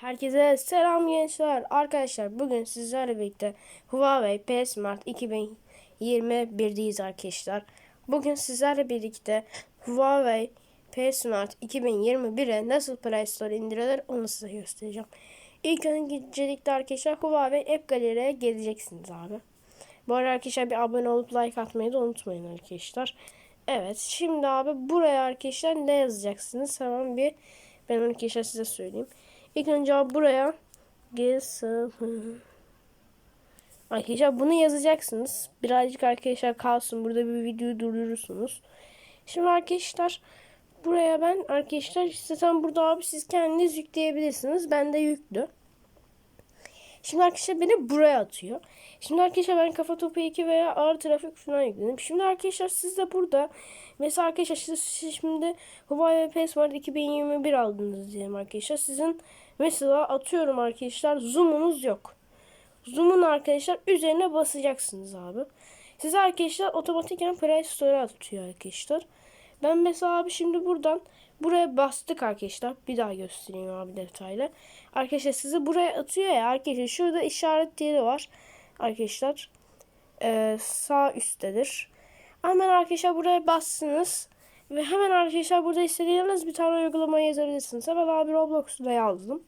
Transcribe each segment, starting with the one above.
Herkese selam gençler. Arkadaşlar bugün sizlerle birlikte Huawei P Smart 2021'deyiz arkadaşlar. Bugün sizlerle birlikte Huawei P Smart 2021'e nasıl Play Store indirilir onu size göstereceğim. İlk öncelikle arkadaşlar Huawei App Gallery'e geleceksiniz abi. Bu arada arkadaşlar bir abone olup like atmayı da unutmayın arkadaşlar. Evet şimdi abi buraya arkadaşlar ne yazacaksınız? Hemen bir ben arkadaşlar size söyleyeyim. İlk önce buraya GSM Arkadaşlar bunu yazacaksınız. Birazcık arkadaşlar kalsın. Burada bir videoyu durdurursunuz. Şimdi arkadaşlar buraya ben arkadaşlar zaten burada abi siz kendiniz yükleyebilirsiniz. Ben de yüklü. Şimdi arkadaşlar beni buraya atıyor. Şimdi arkadaşlar ben kafa topu 2 veya ağır trafik falan yükledim. Şimdi arkadaşlar siz de burada mesela arkadaşlar siz şimdi Huawei P Smart 2021 aldınız diyelim arkadaşlar. Sizin mesela atıyorum arkadaşlar zoom'unuz yok. Zoom'un arkadaşlar üzerine basacaksınız abi. Siz arkadaşlar otomatiken Play Store'a atıyor arkadaşlar. Ben mesela abi şimdi buradan buraya bastık arkadaşlar. Bir daha göstereyim abi detaylı. Arkadaşlar sizi buraya atıyor ya arkadaşlar. Şurada işaret yeri var. Arkadaşlar ee, sağ üsttedir. Hemen arkadaşlar buraya bassınız. Ve hemen arkadaşlar burada istediğiniz bir tane uygulamayı yazabilirsiniz. Hemen abi Roblox'u da yazdım.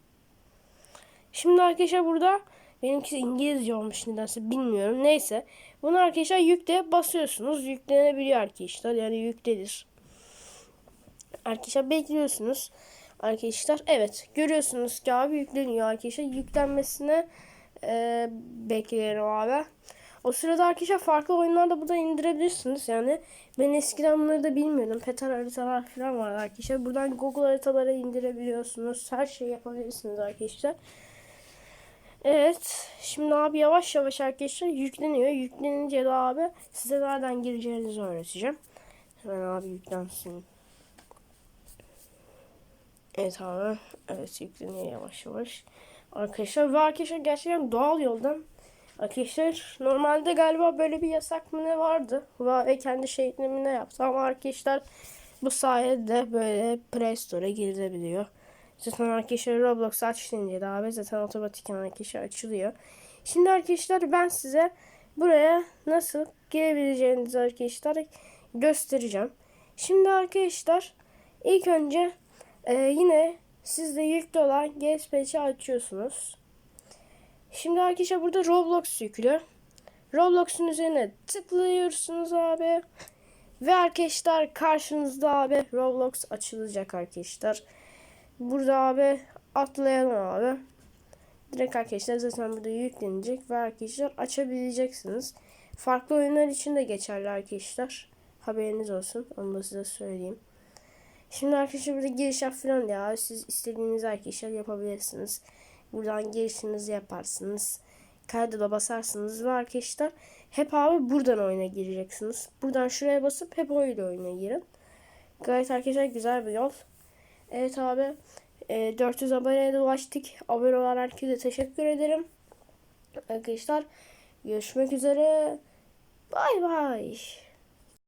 Şimdi arkadaşlar burada benimkisi İngilizce olmuş nedense bilmiyorum. Neyse. Bunu arkadaşlar yükle basıyorsunuz. Yüklenebiliyor arkadaşlar. Yani yüklenir. Arkadaşlar bekliyorsunuz. Arkadaşlar evet görüyorsunuz ki abi yükleniyor arkadaşlar. Yüklenmesine e, bekleyelim abi. O sırada arkadaşlar farklı oyunlar da burada indirebilirsiniz. Yani ben eskiden bunları da bilmiyordum. Petar haritalar falan var arkadaşlar. Buradan Google haritaları indirebiliyorsunuz. Her şeyi yapabilirsiniz arkadaşlar. Evet. Şimdi abi yavaş yavaş arkadaşlar yükleniyor. Yüklenince de abi size nereden gireceğinizi öğreteceğim. Hemen abi yüklensin. Evet abi. Evet yükleniyor yavaş yavaş. Arkadaşlar ve arkadaşlar gerçekten doğal yoldan Arkadaşlar normalde galiba böyle bir yasak mı ne vardı? Ve kendi şeklinde yaptı ama arkadaşlar bu sayede böyle Play Store'a girilebiliyor. Zaten arkadaşlar Roblox açtığınca da abi zaten otomatik arkadaşlar açılıyor. Şimdi arkadaşlar ben size buraya nasıl girebileceğinizi arkadaşlar göstereceğim. Şimdi arkadaşlar ilk önce e, yine sizde yüklü olan GSP'yi açıyorsunuz. Şimdi arkadaşlar burada Roblox yüklü. Roblox'un üzerine tıklıyorsunuz abi. Ve arkadaşlar karşınızda abi Roblox açılacak arkadaşlar. Burada abi atlayalım abi. Direkt arkadaşlar zaten burada yüklenecek ve arkadaşlar açabileceksiniz. Farklı oyunlar için de geçerli arkadaşlar. Haberiniz olsun. Onu da size söyleyeyim. Şimdi arkadaşlar burada giriş yap falan ya. Siz istediğiniz arkadaşlar yapabilirsiniz. Buradan girişinizi yaparsınız. Kayda basarsınız ve arkadaşlar hep abi buradan oyuna gireceksiniz. Buradan şuraya basıp hep öyle oyuna girin. Gayet arkadaşlar güzel bir yol. Evet abi. E, 400 aboneye de ulaştık. Abone olan herkese teşekkür ederim. Arkadaşlar görüşmek üzere. Bay bay.